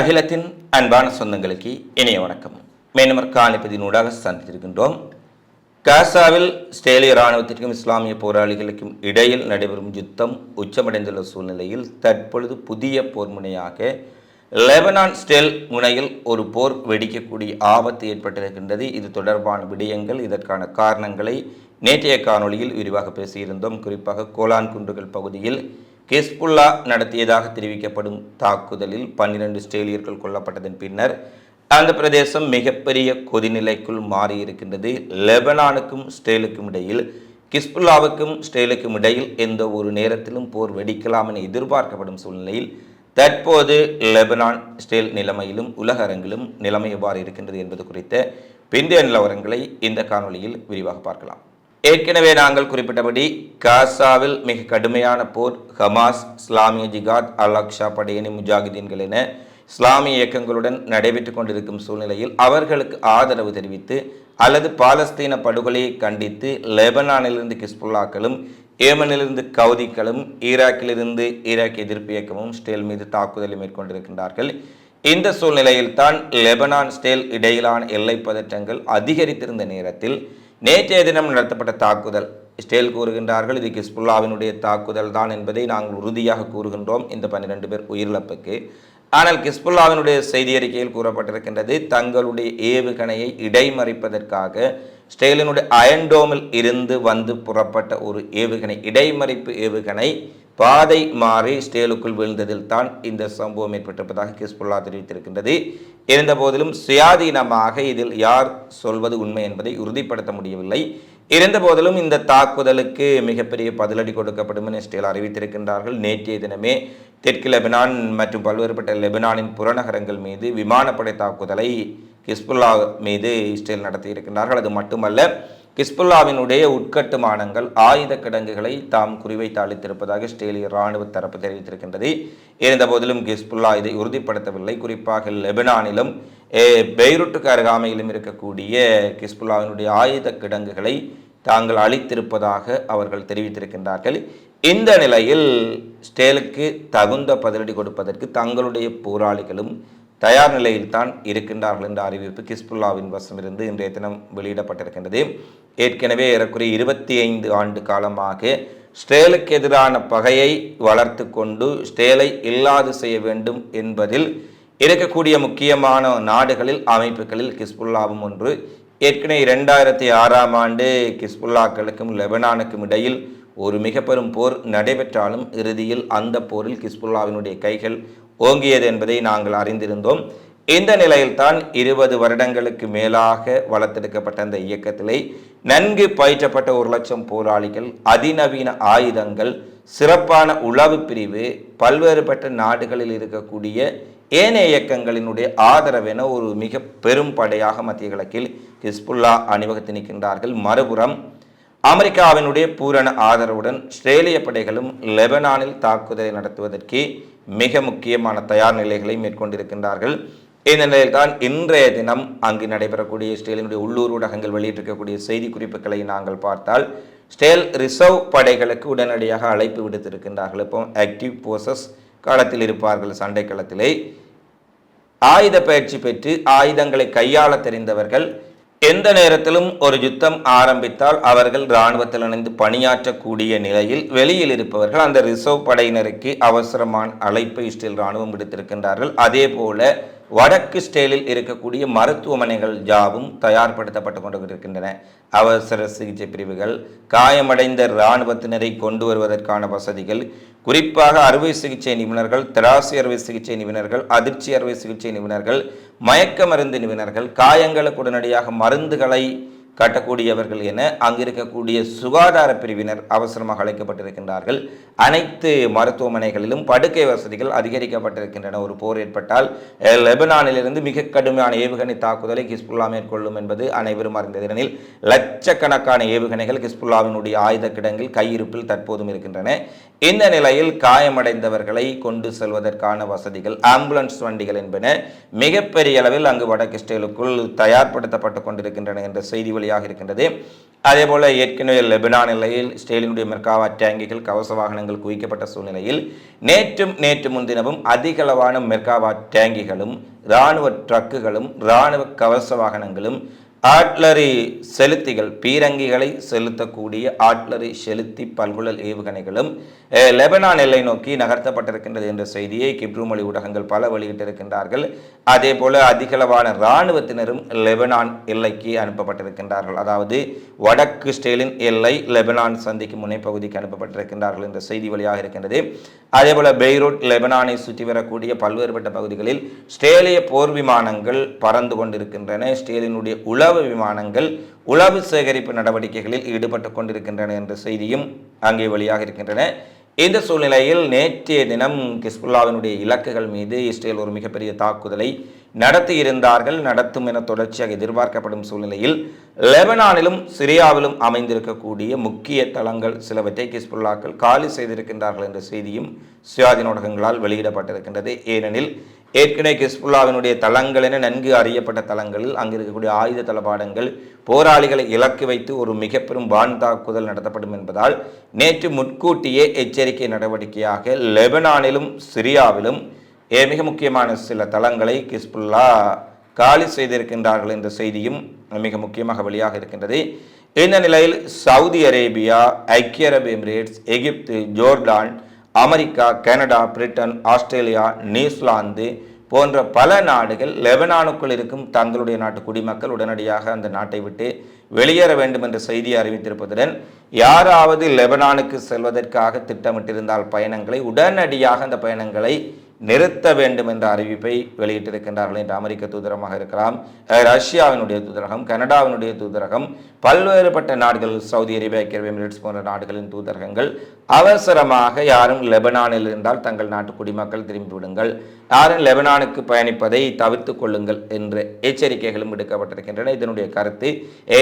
அகிலத்தின் அன்பான சொந்தங்களுக்கு இணைய வணக்கம். மேனமர் காணிப்பதினூடாக சந்தித்திருக்கின்றோம். காசாவில் ஸ்டேலிய இராணுவத்திற்கும் இஸ்லாமிய போராளிகளுக்கும் இடையில் நடைபெறும் யுத்தம் உச்சமடைந்துள்ள சூழ்நிலையில் தற்பொழுது புதிய போர் முனையாக லெபனான் ஸ்டேல் முனையில் ஒரு போர் வெடிக்கக்கூடிய ஆபத்து ஏற்பட்டிருக்கின்றது. இது தொடர்பான விடயங்கள் இதற்கான காரணங்களை நேற்றைய காணொளியில் விரிவாக பேசியிருந்தோம். குறிப்பாக கோலான் குன்றுகள் பகுதியில் ஹிஸ்புல்லா நடத்தியதாக தெரிவிக்கப்படும் தாக்குதலில் பன்னிரண்டு ஸ்டேலியர்கள் கொல்லப்பட்டதன் பின்னர் அந்த பிரதேசம் மிகப்பெரிய கொதிநிலைக்குள் மாறியிருக்கின்றது. லெபனானுக்கும் ஸ்டேலுக்கும் இடையில் கிஸ்புல்லாவுக்கும் ஸ்டேலுக்கும் இடையில் எந்த ஒரு நேரத்திலும் போர் வெடிக்கலாம் என எதிர்பார்க்கப்படும் சூழ்நிலையில் தற்போது லெபனான் ஸ்டேல் நிலைமையிலும் உலக அரங்கிலும் நிலைமை எவ்வாறு இருக்கின்றது என்பது குறித்த பிந்தைய நிலவரங்களை இந்த காணொளியில் விரிவாக பார்க்கலாம். ஏற்கனவே நாங்கள் குறிப்பிட்டபடி காசாவில் மிக கடுமையான போர் ஹமாஸ் இஸ்லாமிய ஜிகாத் அல் அக்ஷா படையணி முஜாகிதீன்கள் என இஸ்லாமிய இயக்கங்களுடன் நடைபெற்று கொண்டிருக்கும் சூழ்நிலையில் அவர்களுக்கு ஆதரவு தெரிவித்து அல்லது பாலஸ்தீன படுகொலையை கண்டித்து லெபனானிலிருந்து கிஸ்புல்லாக்களும் ஏமனிலிருந்து கவுதிக்களும் ஈராக்கிலிருந்து ஈராக் எதிர்ப்பு இயக்கமும் ஸ்டேல் மீது தாக்குதலை மேற்கொண்டிருக்கின்றார்கள். இந்த சூழ்நிலையில்தான் லெபனான் ஸ்டேல் இடையிலான எல்லை பதற்றங்கள் அதிகரித்திருந்த நேரத்தில் நேற்றைய தினம் நடத்தப்பட்ட தாக்குதல். இஸ்ரேல் கூறுகின்றார்கள் இது கிஸ்புல்லாவினுடைய தாக்குதல் தான் என்பதை நாங்கள் உறுதியாக கூறுகின்றோம். இந்த பன்னிரண்டு பேர் உயிரிழப்புக்கு. ஆனால் கிஸ்புல்லாவினுடைய செய்தி அறிக்கையில் கூறப்பட்டிருக்கின்றது தங்களுடைய ஏவுகணையை இடைமறிப்பதற்காக ஸ்டேலினுடைய அயன்டோமில் இருந்து வந்து புறப்பட்ட ஒரு ஏவுகணை இடைமறிப்பு ஏவுகணை பாதை மாறி ஸ்டேலுக்குள் விழுந்ததில் தான் இந்த சம்பவம் ஏற்பட்டிருப்பதாக கிஸ்புல்லா தெரிவித்திருக்கின்றது. இருந்த போதிலும் சுயாதீனமாக இதில் யார் சொல்வது உண்மை என்பதை உறுதிப்படுத்த முடியவில்லை. இருந்த போதிலும் இந்த தாக்குதலுக்கு மிகப்பெரிய பதிலடி கொடுக்கப்படும் என ஸ்டேல் அறிவித்திருக்கின்றார்கள். நேற்றைய தினமே தெற்கு லெபனான் மற்றும் பல்வேறுபட்ட லெபனானின் புறநகரங்கள் மீது விமானப்படை தாக்குதலை கிஸ்புல்லா மீது இஸ்ரேல் நடத்தியிருக்கின்றார்கள். அது மட்டுமல்ல கிஸ்புல்லாவினுடைய உட்கட்டுமானங்கள் ஆயுத கிடங்குகளை தாம் குறிவைத்து அளித்திருப்பதாக இஸ்ரேலிய இராணுவ தரப்பு தெரிவித்திருக்கின்றது. இருந்தபோதிலும் ஹிஸ்புல்லா இதை உறுதிப்படுத்தவில்லை. குறிப்பாக லெபனானிலும் பெய்ரூட்டுக்கு அருகாமையிலும் இருக்கக்கூடிய கிஸ்புல்லாவினுடைய ஆயுத கிடங்குகளை தாங்கள் அளித்திருப்பதாக அவர்கள் தெரிவித்திருக்கின்றார்கள். இந்த நிலையில் ஸ்டேலுக்கு தகுந்த பதிலடி கொடுப்பதற்கு தங்களுடைய போராளிகளும் தயார் நிலையில் தான் இருக்கின்றார்கள் என்ற அறிவிப்பு கிஸ்புல்லாவின் வசமிருந்து இன்றைய தினம் வெளியிடப்பட்டிருக்கின்றது. ஏற்கனவே ஏறக்குறைய இருபத்தி ஐந்து ஆண்டு காலமாக ஸ்டேலுக்கு எதிரான பகையை வளர்த்து கொண்டு ஸ்டேலை இல்லாது செய்ய வேண்டும் என்பதில் இருக்கக்கூடிய முக்கியமான நாடுகளில் அமைப்புகளில் கிஸ்புல்லாவும் ஒன்று. ஏற்கனவே இரண்டாயிரத்தி ஆறாம் ஆண்டு கிஸ்புல்லாக்களுக்கும் லெபனானுக்கும் இடையில் ஒரு மிக பெரும் போர் நடைபெற்றாலும் இறுதியில் அந்த போரில் கிஸ்புல்லாவினுடைய கைகள் ஓங்கியது என்பதை நாங்கள் அறிந்திருந்தோம். இந்த நிலையில்தான் இருபது வருடங்களுக்கு மேலாக வளர்த்தெடுக்கப்பட்ட அந்த இயக்கத்திலே நன்கு பயிற்றப்பட்ட ஒரு லட்சம் போராளிகள் அதிநவீன ஆயுதங்கள் சிறப்பான உளவு பிரிவு பல்வேறுபட்ட நாடுகளில் இருக்கக்கூடிய ஏனைய இயக்கங்களினுடைய ஆதரவென ஒரு மிக பெரும் படையாக மத்திய கிழக்கில் ஹிஸ்புல்லா அணிவகுத்து நிற்கின்றார்கள். மறுபுறம் அமெரிக்காவினுடைய பூரண ஆதரவுடன் இஸ்ரேலிய படைகளும் லெபனானில் தாக்குதலை நடத்துவதற்கு மிக முக்கியமான தயார் நிலைகளை மேற்கொண்டிருக்கின்றார்கள். இந்த நிலையில்தான் இன்றைய தினம் அங்கு நடைபெறக்கூடிய இஸ்ரேலினுடைய உள்ளூர் ஊடகங்கள் வெளியிட்டிருக்கக்கூடிய செய்தி குறிப்புகளை நாங்கள் பார்த்தால் ஸ்டேல் ரிசர்வ் படைகளுக்கு உடனடியாக அழைப்பு விடுத்திருக்கின்றார்கள். இப்போ ஆக்டிவ் போர்சஸ் காலத்தில் இருப்பார்கள் சண்டை களத்திலே ஆயுத பயிற்சி பெற்று ஆயுதங்களை கையாள தெரிந்தவர்கள் எந்த நேரத்திலும் ஒரு யுத்தம் ஆரம்பித்தால் அவர்கள் இராணுவத்தில் இணைந்து பணியாற்றக்கூடிய நிலையில் வெளியில் இருப்பவர்கள் அந்த ரிசர்வ் படையினருக்கு அவசரமான அழைப்பை இஸ்ரேல் இராணுவம் விடுத்திருக்கின்றார்கள். அதே போல வடக்கு ஸ்டேலில் இருக்கக்கூடிய மருத்துவமனைகள் ஜாவும் தயார்படுத்தப்பட்டு கொண்டு இருக்கின்றன அவசர சிகிச்சை பிரிவுகள் காயமடைந்த இராணுவத்தினரை கொண்டு வருவதற்கான வசதிகள் குறிப்பாக அறுவை சிகிச்சை நிபுணர்கள் தெராசி அறுவை சிகிச்சை நிபுணர்கள் அதிர்ச்சி அறுவை சிகிச்சை நிபுணர்கள் மயக்க மருந்து நிபுணர்கள் காயங்களுக்கு உடனடியாக மருந்துகளை கட்டக்கூடியவர்கள் என அங்கிருக்கக்கூடிய சுகாதார பிரிவினர் அவசரமாக அழைக்கப்பட்டிருக்கின்றார்கள். அனைத்து மருத்துவமனைகளிலும் படுக்கை வசதிகள் அதிகரிக்கப்பட்டிருக்கின்றன. ஒரு போர் ஏற்பட்டால் லெபனானிலிருந்து மிக கடுமையான ஏவுகணை தாக்குதலை கிஸ்புல்லா மேற்கொள்ளும் என்பது அனைவரும் அறிந்ததெனில் லட்சக்கணக்கான ஏவுகணைகள் கிஸ்புல்லாவினுடைய ஆயுத கிடங்கில் கையிருப்பில் தற்போதும் இருக்கின்றன. இந்த நிலையில் காயமடைந்தவர்களை கொண்டு செல்வதற்கான வசதிகள் ஆம்புலன்ஸ் வண்டிகள் என்பன மிகப்பெரிய அளவில் அங்கு வடக்கு ஸ்டேலுக்குள் தயார்படுத்தப்பட்டு கொண்டிருக்கின்றன என்ற செய்தி வெளியாக இருக்கின்றது. அதேபோல ஏற்கனவே லெபனான் எல்லையில் ஸ்டேலினுடைய மெர்காவா டேங்கிகள் கவச வாகனங்கள் குவிக்கப்பட்ட சூழ்நிலையில் நேற்றும் நேற்று முன்தினமும் அதிகளவான மெர்காவா டேங்கிகளும் இராணுவ ட்ரக்குகளும் இராணுவ கவச வாகனங்களும் ஆட்லரி செலுத்திகள் பீரங்கிகளை செலுத்தக்கூடிய ஆட்லரி செலுத்தி பல்குழல் ஏவுகணைகளும் லெபனான் எல்லை நோக்கி நகர்த்தப்பட்டிருக்கின்றது என்ற செய்தியை கிப்ரு மொழி ஊடகங்கள் பல வெளியிட்டிருக்கின்றார்கள். அதே போல அதிகளவான இராணுவத்தினரும் லெபனான் எல்லைக்கு அனுப்பப்பட்டிருக்கின்றார்கள். அதாவது வடக்கு ஸ்டேலின் எல்லை லெபனான் சந்திக்கு முனைப்பகுதிக்கு அனுப்பப்பட்டிருக்கின்றார்கள் என்ற செய்தி வழியாக இருக்கின்றது. அதே போல பெய்ரூட் லெபனானை சுற்றி வரக்கூடிய பல்வேறுபட்ட பகுதிகளில் ஸ்டேலிய போர் விமானங்கள் பறந்து கொண்டிருக்கின்றன. ஸ்டேலினுடைய உளவு விமானங்கள் உளவு சேகரிப்பு நடவடிக்கைகளில் ஈடுபட்டு கொண்டிருக்கின்றன என்ற செய்தியும் அங்கே வெளியாக இருக்கின்றன. இந்த சூழ்நிலையில் நேற்றைய தினம் கிஸ்புல்லாவினுடைய இலக்குகள் மீது இஸ்ரேல் ஒரு மிகப்பெரிய தாக்குதலை நடத்தி இருந்தார்கள் நடத்தும் என தொடர்ச்சியாக எதிர்பார்க்கப்படும் சூழ்நிலையில் லெபனானிலும் சிரியாவிலும் அமைந்திருக்கக்கூடிய முக்கிய தளங்கள் சிலவற்றை கிஸ்புல்லாக்கள் காலி செய்திருக்கின்றார்கள் என்ற செய்தியும் சுயாதீன ஊடகங்களால் வெளியிடப்பட்டிருக்கின்றது. ஏனெனில் ஏற்கனவே கிஸ்புல்லாவினுடைய தளங்கள் என நன்கு அறியப்பட்ட தளங்களில் அங்கு இருக்கக்கூடிய ஆயுத தளபாடங்கள் போராளிகளை இலக்கு வைத்து ஒரு மிக பெரும் வான் தாக்குதல் நடத்தப்படும் என்பதால் நேற்று முன்கூட்டியே எச்சரிக்கை நடவடிக்கையாக லெபனானிலும் சிரியாவிலும் மிக முக்கியமான சில தளங்களை கிஸ்புல்லா காலி செய்திருக்கின்றார்கள் என்ற செய்தியும் மிக முக்கியமாக வெளியாக இருக்கின்றது. இந்த நிலையில் சவுதி அரேபியா ஐக்கிய அரபு எமிரேட்ஸ் எகிப்து Jordan America Canada Britain Australia New Zealand போன்ற பல நாடுகள் லெபனானுக்குள் இருக்கும் தங்களுடைய நாட்டு குடிமக்கள் உடனடியாக அந்த நாட்டை விட்டு வெளியேற வேண்டும் என்ற செய்தி அறிவித்திருப்பதுடன் யாராவது லெபனானுக்கு செல்வதற்காக திட்டமிட்டிருந்தால் பயணங்களை உடனடியாக அந்த பயணங்களை நிறுத்த வேண்டும் என்ற அறிவிப்பை வெளியிட்டிருக்கின்றார்கள் என்று அமெரிக்க தூதரமாக இருக்கலாம். ரஷ்யாவினுடைய தூதரகம் கனடாவினுடைய தூதரகம் பல்வேறுபட்ட நாடுகள் சவுதி அரேபியா ஐக்கிய எமிரேட்ஸ் போன்ற நாடுகளின் தூதரகங்கள் அவசரமாக யாரும் லெபனானில் இருந்தால் தங்கள் நாட்டு குடிமக்கள் திரும்பிவிடுங்கள் யாரும் லெபனானுக்கு பயணிப்பதை தவிர்த்து கொள்ளுங்கள் என்று எச்சரிக்கைகளும் விடுக்கப்பட்டிருக்கின்றன. இதனுடைய கருத்து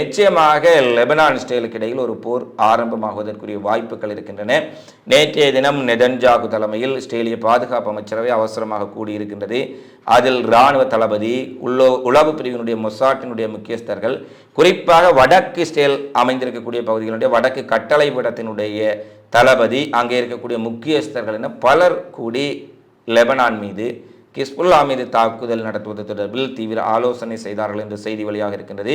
நிச்சயமாக லெபனான் இஸ்ரேலுக்கு இடையில் ஒரு போர் ஆரம்பமாகுவதற்குரிய வாய்ப்புகள் இருக்கின்றன. நேற்றைய தினம் நெதன்ஜாகு தலைமையில் இஸ்ரேலிய பாதுகாப்பு அமைச்சரவை அவசரமாக கூடியிருக்கின்றது. அதில் இராணுவ தளபதி உள்ளோ உளவு பிரிவினுடைய மொசாட்டினுடைய முக்கியஸ்தர்கள் குறிப்பாக வடக்கு இஸ்ரேல் அமைந்திருக்கக்கூடிய பகுதிகளுடைய வடக்கு கட்டளை விடத்தினுடைய தளபதி அங்கே இருக்கக்கூடிய முக்கியஸ்தர்கள் என பலர் கூடி லெபனான் மீது கிஸ்புல்லா மீது தாக்குதல் நடத்துவது தொடர்பில் தீவிர ஆலோசனை செய்தார்கள் என்ற செய்தி வழியாக இருக்கின்றது.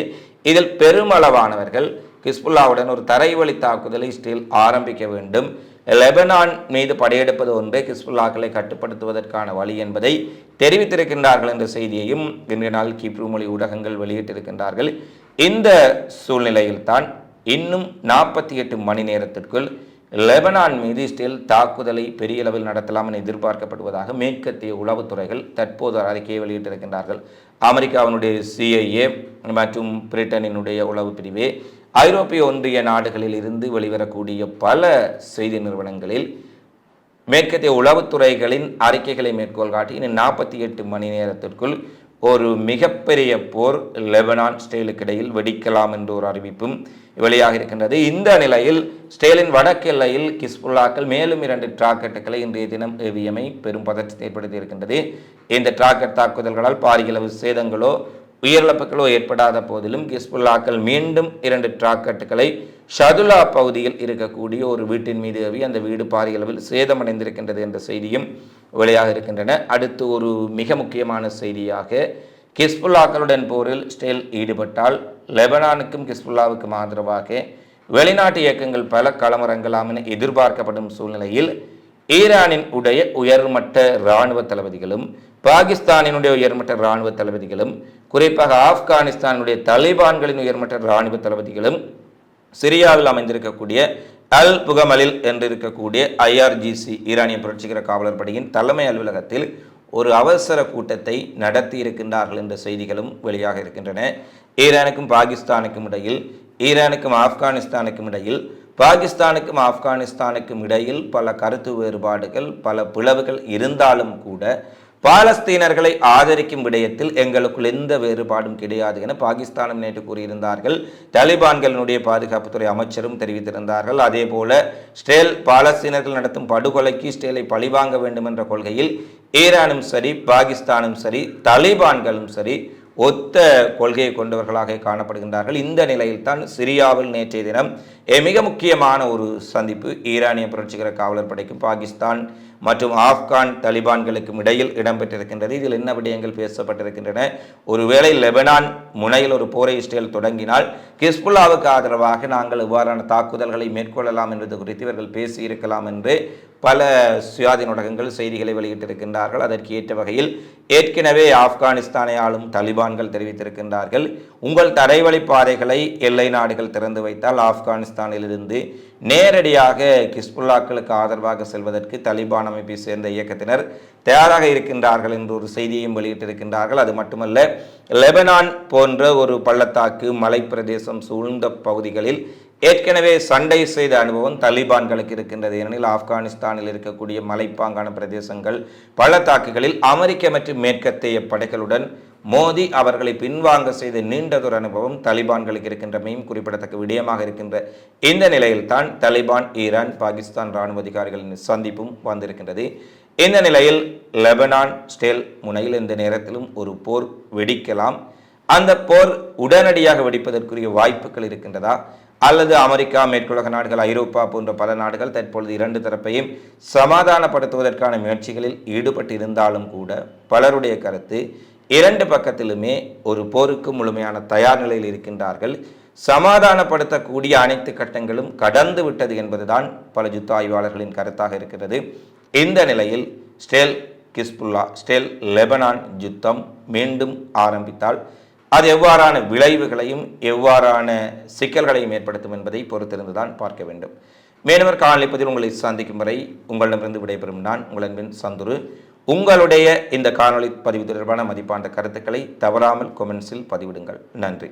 இதில் பெருமளவானவர்கள் கிஸ்புல்லாவுடன் ஒரு தரைவழி தாக்குதலை ஸ்டில் ஆரம்பிக்க வேண்டும். லெபனான் மீது படையெடுப்பது ஒன்றே கிஸ்புல்லாக்களை கட்டுப்படுத்துவதற்கான வழி என்பதை தெரிவித்திருக்கின்றார்கள் என்ற செய்தியையும் இன்றைய நாள் கீப்ரு மொழி ஊடகங்கள் வெளியிட்டிருக்கின்றார்கள். இந்த சூழ்நிலையில்தான் இன்னும் நாற்பத்தி எட்டு மணி நேரத்திற்குள் லெபனான் மீது இஸ்ரேல் தாக்குதலை பெரிய அளவில் நடத்தலாம் என எதிர்பார்க்கப்படுவதாக மேற்கத்திய உளவுத்துறைகள் தற்போது ஒரு அறிக்கையை வெளியிட்டிருக்கின்றார்கள். அமெரிக்காவினுடைய சிஐஏ மற்றும் பிரிட்டனினுடைய உளவு பிரிவே ஐரோப்பிய ஒன்றிய நாடுகளில் இருந்து வெளிவரக்கூடிய பல செய்தி நிறுவனங்களில் மேற்கத்திய உளவுத்துறைகளின் அறிக்கைகளை மேற்கோள் காட்டி இன்னும் நாற்பத்தி எட்டு மணி நேரத்திற்குள் ஒரு மிகப்பெரிய போர் லெபனான் ஸ்டேலுக்கு இடையில் வெடிக்கலாம் என்ற ஒரு அறிவிப்பும் வெளியாக இருக்கின்றது. இந்த நிலையில் ஸ்டேலின் வடக்கு எல்லையில் கிஸ்புல்லாக்கள் மேலும் இரண்டு டிராக்கெட்டுகளை இன்றைய தினம் ஏவியமை பெரும் பதற்றத்தை ஏற்படுத்தி இருக்கின்றது. இந்த டிராக்கெட் தாக்குதல்களால் பாரியளவு சேதங்களோ உயிரிழப்புகளோ ஏற்படாத போதிலும் கிஸ்புல்லாக்கள் மீண்டும் இரண்டு டிராக்கெட்டுகளை ஷதுலா பகுதியில் இருக்கக்கூடிய ஒரு வீட்டின் மீது ஏவி அந்த வீடு பாரியளவில் சேதமடைந்திருக்கின்றது என்ற செய்தியும் வெளியாக இருக்கின்றன. அடுத்து ஒரு மிக முக்கியமான செய்தியாக கிஸ்புல்லாக்களுடன் போரில் ஸ்டேல் ஈடுபட்டால் லெபனானுக்கும் கிஸ்புல்லாவுக்கும் ஆதரவாக வெளிநாட்டு இயக்கங்கள் பல களமிறங்கலாம் என எதிர்பார்க்கப்படும் சூழ்நிலையில் ஈரானின் உடைய உயர்மட்ட இராணுவ தளபதிகளும் பாகிஸ்தானினுடைய உயர்மட்ட இராணுவ தளபதிகளும் குறிப்பாக ஆப்கானிஸ்தானுடைய தலிபான்களின் உயர்மட்ட இராணுவ தளபதிகளும் சிரியாவில் அமைந்திருக்கக்கூடிய அல் புகமலில் என்று இருக்கக்கூடிய ஐஆர்ஜிசி ஈரானிய புரட்சிகர காவலர் படையின் தலைமை அலுவலகத்தில் ஒரு அவசர கூட்டத்தை நடத்தி இருக்கின்றார்கள் என்ற செய்திகளும் வெளியாக இருக்கின்றன. ஈரானுக்கும் பாகிஸ்தானுக்கும் இடையில் ஈரானுக்கும் ஆப்கானிஸ்தானுக்கும் இடையில் பாகிஸ்தானுக்கும் ஆப்கானிஸ்தானுக்கும் இடையில் பல கருத்து வேறுபாடுகள் பல பிளவுகள் இருந்தாலும் கூட பாலஸ்தீனர்களை ஆதரிக்கும் விடயத்தில் எங்களுக்குள் எந்த வேறுபாடும் கிடையாது என பாகிஸ்தானும் நேற்று கூறியிருந்தார்கள். தலிபான்களினுடைய பாதுகாப்புத்துறை அமைச்சரும் தெரிவித்திருந்தார்கள். அதே போல ஸ்டேல் பாலஸ்தீனர்கள் நடத்தும் படுகொலைக்கு ஸ்டேலை பழிவாங்க வேண்டும் என்ற கொள்கையில் ஈரானும் சரி பாகிஸ்தானும் சரி தலிபான்களும் சரி ஒத்த கொள்கையை கொண்டவர்களாக காணப்படுகின்றார்கள். இந்த நிலையில்தான் சிரியாவில் நேற்றைய தினம் மிக முக்கியமான ஒரு சந்திப்பு ஈரானிய புரட்சிகர காவலர் படைக்கும் பாகிஸ்தான் மற்றும் ஆப்கான் தலிபான்களுக்கும் இடையில் இடம்பெற்றிருக்கின்றது. இதில் என்ன விடயங்கள் பேசப்பட்டிருக்கின்றன? ஒருவேளை லெபனான் முனையில் ஒரு போரை இஸ்ரேல் தொடங்கினால் கிஸ்புல்லாவுக்கு ஆதரவாக நாங்கள் இவ்வாறான தாக்குதல்களை மேற்கொள்ளலாம் என்பது குறித்து இவர்கள் பேசியிருக்கலாம் என்று பல சுயாதீன ஊடகங்கள் செய்திகளை வெளியிட்டிருக்கின்றார்கள். அதற்கு ஏற்ற வகையில் ஏற்கனவே ஆப்கானிஸ்தானை ஆளும் தலிபான்கள் தெரிவித்திருக்கின்றார்கள். உங்கள் தரைவழி பாதைகளை எல்லை நாடுகள் திறந்து வைத்தால் ஆப்கானிஸ்தானிலிருந்து நேரடியாக கிஸ்புல்லாக்களுக்கு ஆதரவாக செல்வதற்கு தலிபான் அமைப்பை சேர்ந்த இயக்கத்தினர் தயாராக இருக்கின்றார்கள் என்று ஒரு செய்தியையும் வெளியிட்டிருக்கின்றார்கள். அது மட்டுமல்ல லெபனான் போன்ற ஒரு பள்ளத்தாக்கு மலைப்பிரதேசம் சூழ்ந்த பகுதிகளில் ஏற்கனவே சண்டை செய்த அனுபவம் தலிபான்களுக்கு இருக்கின்றது. ஏனெனில் ஆப்கானிஸ்தானில் இருக்கக்கூடிய மலைப்பாங்கான பிரதேசங்கள் பல தாக்குகளில் அமெரிக்க மற்றும் மேற்கத்திய படைகளுடன் மோதி அவர்களை பின்வாங்க செய்த நீண்டதொரு அனுபவம் தலிபான்களுக்கு இருக்கின்றமையும் குறிப்பிடத்தக்க விடயமாக இருக்கின்ற இந்த நிலையில்தான் தலிபான் ஈரான் பாகிஸ்தான் இராணுவ அதிகாரிகளின் சந்திப்பும் வந்திருக்கின்றது. இந்த நிலையில் லெபனான் ஸ்டேல் முனையில் இந்த நேரத்திலும் ஒரு போர் வெடிக்கலாம். அந்த போர் உடனடியாக வெடிப்பதற்குரிய வாய்ப்புகள் இருக்கின்றதா? அல்லது அமெரிக்கா மேற்குலக நாடுகள் ஐரோப்பா போன்ற பல நாடுகள் தற்பொழுது இரண்டு தரப்பையும் சமாதானப்படுத்துவதற்கான முயற்சிகளில் ஈடுபட்டிருந்தாலும் கூட பலருடைய கருத்து இரண்டு பக்கத்திலுமே ஒரு போருக்கு முழுமையான தயார் நிலையில் இருக்கின்றார்கள். சமாதானப்படுத்தக்கூடிய அனைத்து கட்டங்களும் கடந்து விட்டது என்பதுதான் பல யுத்த ஆய்வாளர்களின் கருத்தாக இருக்கிறது. இந்த நிலையில் ஸ்டேல் கிஸ்புல்லா ஸ்டேல் லெபனான் யுத்தம் மீண்டும் ஆரம்பித்தால் அது எவ்வாறான விளைவுகளையும் எவ்வாறான சிக்கல்களையும் ஏற்படுத்தும் என்பதை பொறுத்திருந்துதான் பார்க்க வேண்டும். மேலும் காணொலிப்பதில் உங்களை சந்திக்கும் வரை உங்களிடமிருந்து விடைபெறும் நான் உங்கள் அன்பின் சந்துரு. உங்களுடைய இந்த காணொளி பதிவு தொடர்பான மதிப்பான கருத்துக்களை தவறாமல் கொமெண்ட்ஸில் பதிவிடுங்கள். நன்றி.